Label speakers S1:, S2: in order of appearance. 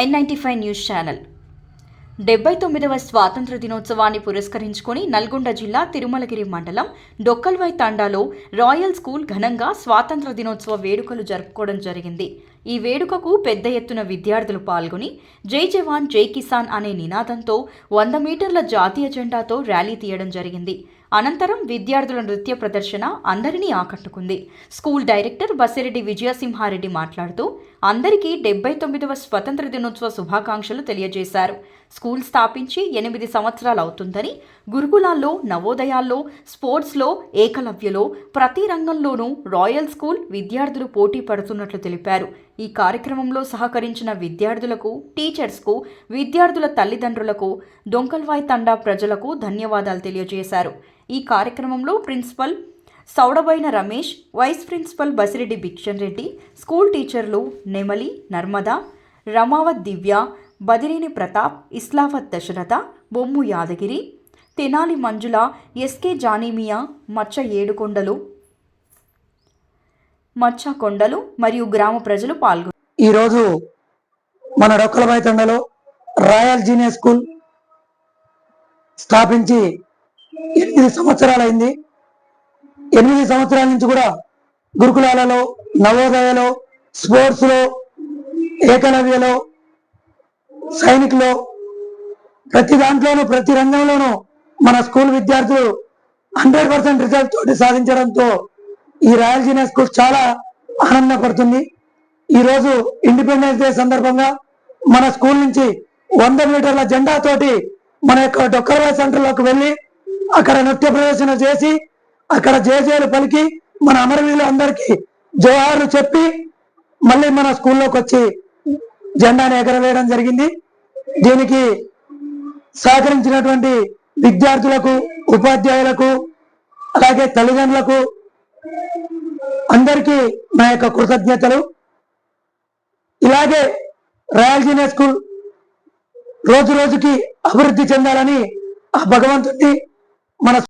S1: N ninety five news channel డెబ్బై తొమ్మిదవ స్వాతంత్ర దినోత్సవాన్ని పురస్కరించుకుని నల్గొండ జిల్లా తిరుమలగిరి మండలం డొక్కల్వై తాండాలో రాయల్ స్కూల్ ఘనంగా స్వాతంత్ర దినోత్సవ వేడుకలు జరుపుకోవడం జరిగింది. ఈ వేడుకకు పెద్ద ఎత్తున విద్యార్థులు పాల్గొని జై జవాన్ జై కిసాన్ అనే నినాదంతో వంద మీటర్ల జాతీయ జెండాతో ర్యాలీ తీయడం జరిగింది. అనంతరం విద్యార్థుల నృత్య ప్రదర్శన అందరినీ ఆకట్టుకుంది. స్కూల్ డైరెక్టర్ బసిరెడ్డి విజయసింహారెడ్డి మాట్లాడుతూ అందరికీ డెబ్బై తొమ్మిదవ స్వతంత్ర దినోత్సవ శుభాకాంక్షలు తెలియజేశారు. స్కూల్ స్థాపించి ఎనిమిది సంవత్సరాలు అవుతుందని గురుకులాల్లో నవోదయాల్లో స్పోర్ట్స్లో ఏకలవ్యలో ప్రతి రంగంలోనూ రాయల్ స్కూల్ విద్యార్థులు పోటీ పడుతున్నట్లు తెలిపారు. ఈ కార్యక్రమంలో సహకరించిన విద్యార్థులకు టీచర్స్కు విద్యార్థుల తల్లిదండ్రులకు దొంకల్వాయ్ తండా ప్రజలకు ధన్యవాదాలు తెలియజేశారు. ఈ కార్యక్రమంలో principal సౌడబైన Ramesh vice principal Basireddy Bikshan Reddy school టీచర్లు నెమలి నర్మదా రమావత్ దివ్య బదిరిని ప్రతాప్ ఇస్లావత్ దశరథ బొమ్ము యాదగిరి తెనాలి మంజుల ఎస్కే జానీమియా మచ్చ ఏడుకొండలు మచ్చ కొండలు మరియు గ్రామ ప్రజలు పాల్గొన్నారు
S2: ఈరోజు మన డొక్కలబాయి తండలో రాయల్ జీనియర్ స్కూల్ స్థాపించి ఎనిమిది సంవత్సరాలైంది. ఎనిమిది సంవత్సరాల నుంచి కూడా గురుకులాలలో నవోదయలో స్పోర్ట్స్లో ఏకలవ్యలో సైనిక్లో ప్రతి దాంట్లోనూ ప్రతి రంగంలోనూ మన స్కూల్ విద్యార్థులు హండ్రెడ్ పర్సెంట్ రిజల్ట్ తోటి సాధించడంతో ఈ రాయల్ జీనియర్ స్కూల్ చాలా ఆనందపడుతుంది. ఈరోజు ఇండిపెండెన్స్ డే సందర్భంగా మన స్కూల్ నుంచి వంద మీటర్ల జెండా తోటి మన యొక్క డొక్కరవాయ సెంటర్లోకి వెళ్ళి అక్కడ నృత్య ప్రదర్శన చేసి అక్కడ జేజేలు పలికి మన అమరవీరులు అందరికీ జోహార్లు చెప్పి మళ్ళీ మన స్కూల్లోకి వచ్చి జెండాని ఎగరవేయడం జరిగింది. దీనికి సహకరించినటువంటి విద్యార్థులకు ఉపాధ్యాయులకు అలాగే తల్లిదండ్రులకు అందరికీ నా యొక్క కృతజ్ఞతలు. ఇలాగే రాయల్ జీనియర్ స్కూల్ రోజు రోజుకి అభివృద్ధి చెందాలని ఆ భగవంతుడిని మన